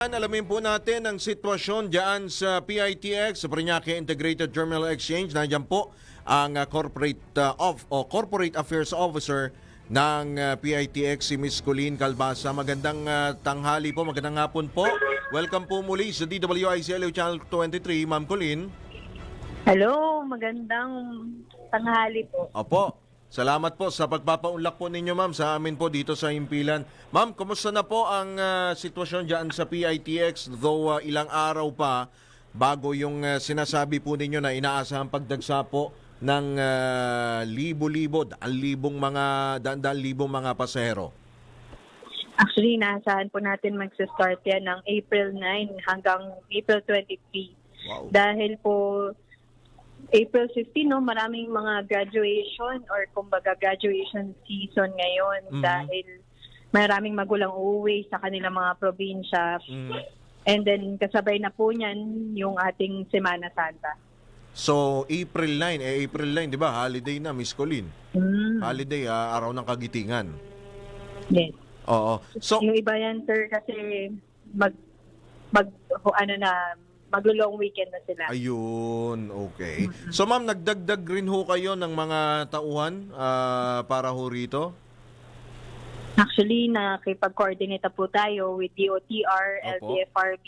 Alamin po natin ang sitwasyon diyan sa PITX, sa Paranaque Integrated Terminal Exchange. Nandiyan po ang uh, corporate uh, of o corporate affairs officer ng uh, PITX si Miss Colleen Calbasa. Magandang uh, tanghali po, magandang hapon po. Welcome po muli sa DWICLU Channel 23, Ma'am Colleen. Hello, magandang tanghali po. Opo. Salamat po sa pagpapaunlak po ninyo ma'am sa amin po dito sa Impilan. Ma'am, kumusta na po ang ah, sitwasyon diyan sa PITX though ah, ilang araw pa bago yung ah, sinasabi po ninyo na inaasahang pagdagsa po ng ah, libo-libo, daan-libong mga daan-daan libong mga pasahero. Actually, naasahan po natin magsa-start yan ng April 9 hanggang April 23. Wow. Dahil po April 15, no, maraming mga graduation or kumbaga graduation season ngayon Mhm. dahil maraming magulang uuwi sa kanilang mga probinsya. Mm. And then kasabay na po niyan yung ating Semana Santa. So, April 9, eh April 9, 'di ba? Holiday na, Miss Colleen. Mm. Holiday, ah, araw ng kagitingan. Yes. Oo. So, yung iba yan, sir, kasi mag, mag, ano na, maglo-long weekend na sila. Ayun, okay. So ma'am, nagdagdag rin ho kayo ng mga tauhan ah, para ho rito? Actually, nakipag-coordinate na po tayo with DOTR, Opo. LTFRB,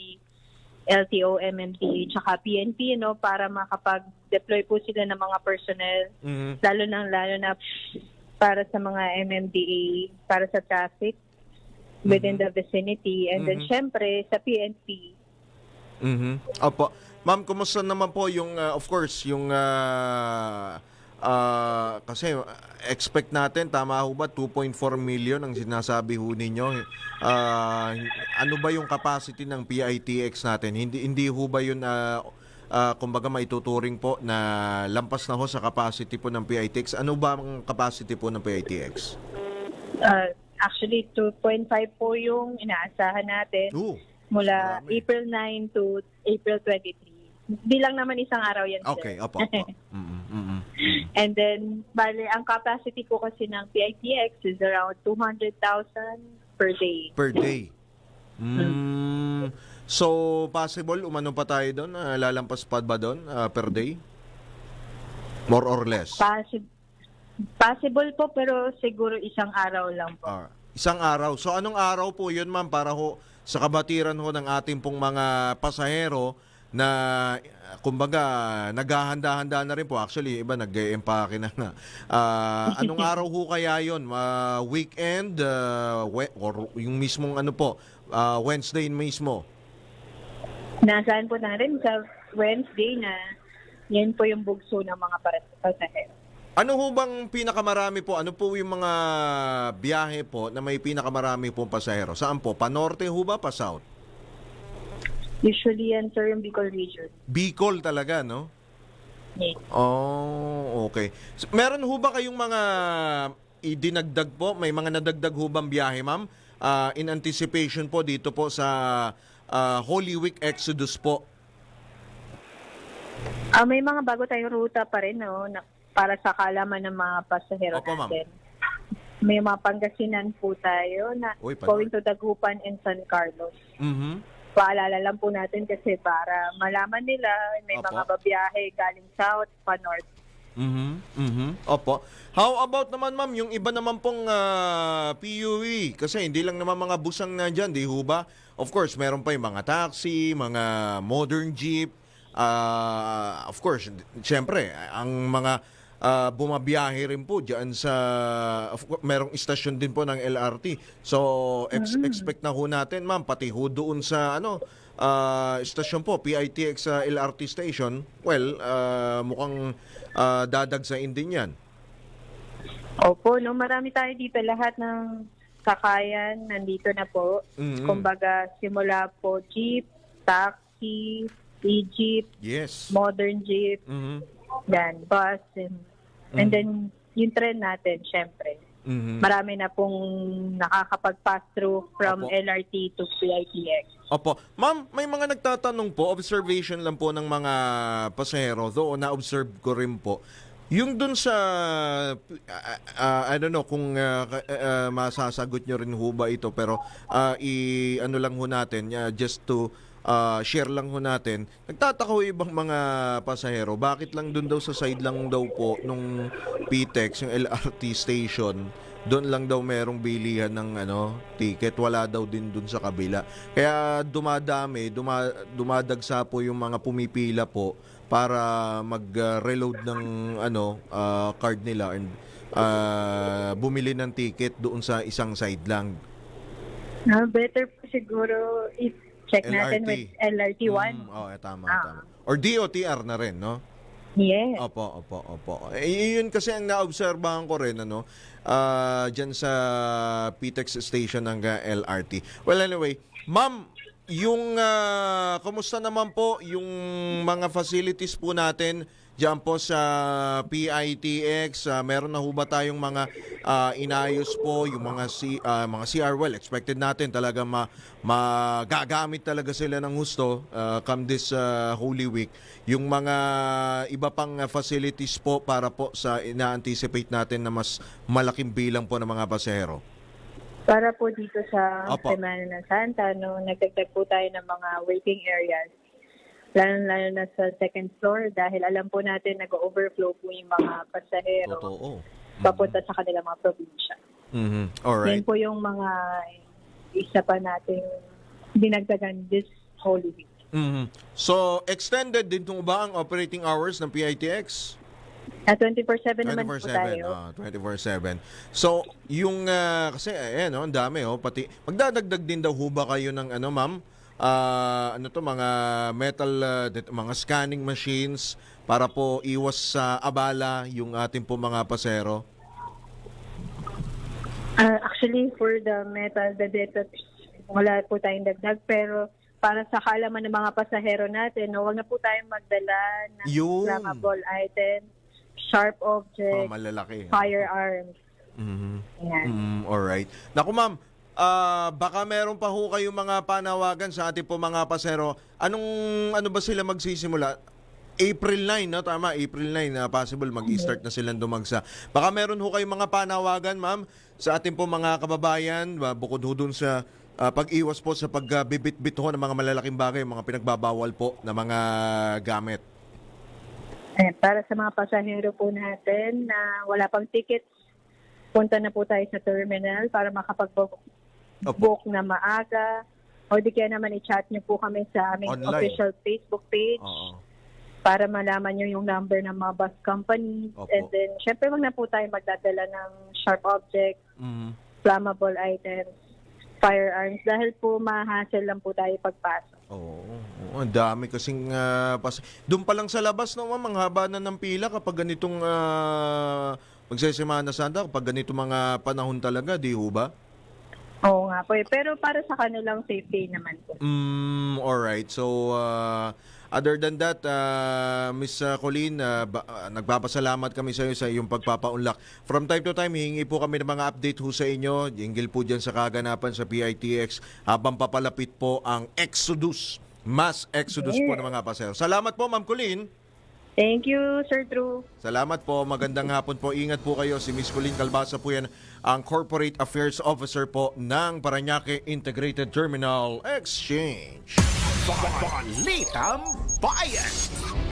LTO, MMDA, tsaka PNP, no, para makapag-deploy po sila ng mga personnel, Mhm. lalo na, lalo na para sa mga MMDA, para sa traffic within the vicinity. And then, Mhm. syempre, sa PNP, Mhm. Opo. Ma'am, kumusta naman po yung ah, of course yung ah, ah, kasi ah, expect natin tama ho ba 2.4 million ang sinasabi ho ninyo. Ah, ano ba yung capacity ng PITX natin? Hindi hindi ho ba yun ah, ah, kumbaga maituturing po na lampas na ho sa capacity po ng PITX? Ano ba ang capacity po ng PITX? uh, actually, 2.5 po yung inaasahan natin. Oo. Mula Marami. April 9 to April 23. Di lang naman isang araw yan. sir. Okay, opo, opo. Mm-mm, mm-mm. And then, bale, ang capacity ko kasi ng PITX is around 200,000 per day. per day. Mm. So, possible, umano pa tayo doon? Ah, lalampas pa ba doon ah, per day? More or less? Possi- possible po, pero siguro isang araw lang po. Ah, isang araw. So, anong araw po yun, ma'am, para ho sa kabatiran ho ng ating pong mga pasahero na kumbaga naghahanda-handa na rin po. Actually iba nag-empake na nga. Ah, anong araw ho kaya yon weekend ah, we- or yung mismong ano po ah, Wednesday mismo? Nasaan po na rin? Sa Wednesday na yan po yung bugso ng mga pasahero. Ano ho bang pinakamarami po? Ano po yung mga biyahe po na may pinakamarami pong pasahero? Saan po? Pa-norte ho ba? Pa-south? Usually yan, sir, yung Bicol region. Bicol talaga, no? Yes. Oh, okay. S- Meron ho ba kayong mga idinagdag po? May mga nadagdag ho bang biyahe, ma'am? Ah, in anticipation po dito po sa ah, Holy Week Exodus po. Ah, may mga bago tayong ruta pa rin, no, na, para sa kalaman ng mga pasahero Opo, ma'am. natin. May mga Pangasinan po tayo na Uy, going to Dagupan and San Carlos. Mhm. Paalala lang po natin kasi para malaman nila may Opo. mga babiyahe galing south pa north. Mhm. Mhm. Opo. How about naman ma'am yung iba naman pong ah, PUV kasi hindi lang naman mga busang nandiyan, di ho ba? Of course, meron pa yung mga taxi, mga modern jeep. ah, of course, siyempre, ang mga ah, bumabiyahe rin po diyan sa merong istasyon din po ng LRT. So, ex- expect na ho natin ma'am pati ho doon sa ano ah, istasyon po PITX sa LRT station. Well, ah, mukhang ah, dadagsain din 'yan. Opo, no, marami tayo dito lahat ng kakayan nandito na po. Mhm. Kumbaga simula po jeep, taxi, e-jeep, Yes. modern jeep, Mhm. yan, bus, and, and then yung trend natin, syempre. Mhm. Marami na pong nakakapag-pass through from Opo. LRT to PITX. Opo. Ma'am, may mga nagtatanong po, observation lang po ng mga pasahero, though na-observe ko rin po, Yung dun sa, ah, ah, I don't know kung ah, ka- ah, masasagot nyo rin ho ba ito, pero ah, i, ano lang ho natin, ah, just to ah, share lang ho natin, nagtataka ho ibang mga pasahero, bakit lang dun daw sa side lang daw po nung PTEX, yung LRT station, doon lang daw merong bilihan ng ano ticket. Wala daw din doon sa kabila. Kaya dumadami duma, dumadagsa po yung mga pumipila po para mag-reload ng ano ah, card nila and ah, bumili ng ticket doon sa isang side lang. Ah, better po siguro if check natin LRT. with LRT1. Mm, oh, eh, tama, Ah. tama. Or DOTR na rin, no? Yes. Opo, opo, opo. Eh, yun kasi ang naobserbahan ko rin, ano, ah dyan sa PTEX station ng ah, LRT. Well, anyway, ma'am, yung, ah, kumusta naman po yung mga facilities po natin dyan po sa PITX? Ah, meron na ho tayong mga ah, inayos po, yung mga, C, ah, mga CR? Well, expected natin talaga ma, magagamit talaga sila ng gusto ah, come this ah, Holy Week. Yung mga iba pang facilities po para po sa ina-anticipate natin na mas malaking bilang po ng mga pasahero. Para po dito sa Opo. Semana ng Santa, no, nagdagdag po tayo ng mga waiting areas. Lalo-lalo na sa second floor dahil alam po natin nag-overflow po yung mga pasahero Totoo. papunta sa kanilang mga probinsya. Mhm. Yan Alright. po yung mga isa pa nating dinagdagan this Holy Week. Mhm. So, extended din po ba ang operating hours ng PITX? At 24-7 naman po 24/7. tayo. Ah, 24/7. So, yung ah, kasi ayan oh, ang dami oh, pati magdadagdag din daw ho ba kayo ng ano, ma'am? Ah, ano to mga metal ah, det- mga scanning machines para po iwas sa abala yung ating po mga pasero. Ah, actually, for the metal detectors, wala po tayong dagdag. Pero para sa kalaman ng mga pasahero natin, no, huwag na po tayong magdala ng flammable items, sharp objects, malalaki. firearms. Mhm. Yan. Mm, alright. Naku ma'am, ah, baka meron pa ho kayong mga panawagan sa ating po mga pasero. Anong ano ba sila magsisimula? April 9, no? Tama, April 9 na possible mag-start na silang dumagsa. Baka meron ho kayong mga panawagan, ma'am, sa ating po mga kababayan, ba, bukod ho dun sa ah, pag-iwas po sa pagbibit-bit ho ng mga malalaking bagay, mga pinagbabawal po na mga gamit. Eh, para sa mga pasahero po natin na wala pang tickets, punta na po tayo sa terminal para makapag-book book na maaga. O di kaya naman i-chat niyo po kami sa aming Online. official Facebook page. Oo. para malaman nyo yung number ng mga bus companies. Opo. And then, syempre, wag na po tayo magdadala ng sharp objects, Mhm. flammable items, firearms, dahil po mahassle lang po tayo pagpasok. Oo, oo, ang dami kasing ah, pas Doon pa lang sa labas no, ma'am, ang haba na ng pila kapag ganitong uh, magsesemana Santa, kapag ganito mga panahon talaga, di ho ba? Oo nga po. eh. Pero para sa kanilang safety naman po. Mm, all right. So uh, other than that, uh, Miss uh, Colleen, uh, ba- uh, nagpapasalamat kami sa iyo sa iyong pagpapaunlak. From time to time, hihingi po kami ng mga update ho sa inyo. Jingle po dyan sa kaganapan sa PITX habang papalapit po ang Exodus. Mass Exodus po ng mga pasero. Salamat po, Ma'am Colleen. Thank you, Sir Drew. Salamat po. Magandang hapon po. Ingat po kayo. Si Miss Colleen Calbasa po yan, ang Corporate Affairs Officer po ng Paranaque Integrated Terminal Exchange. Balitang Bayan!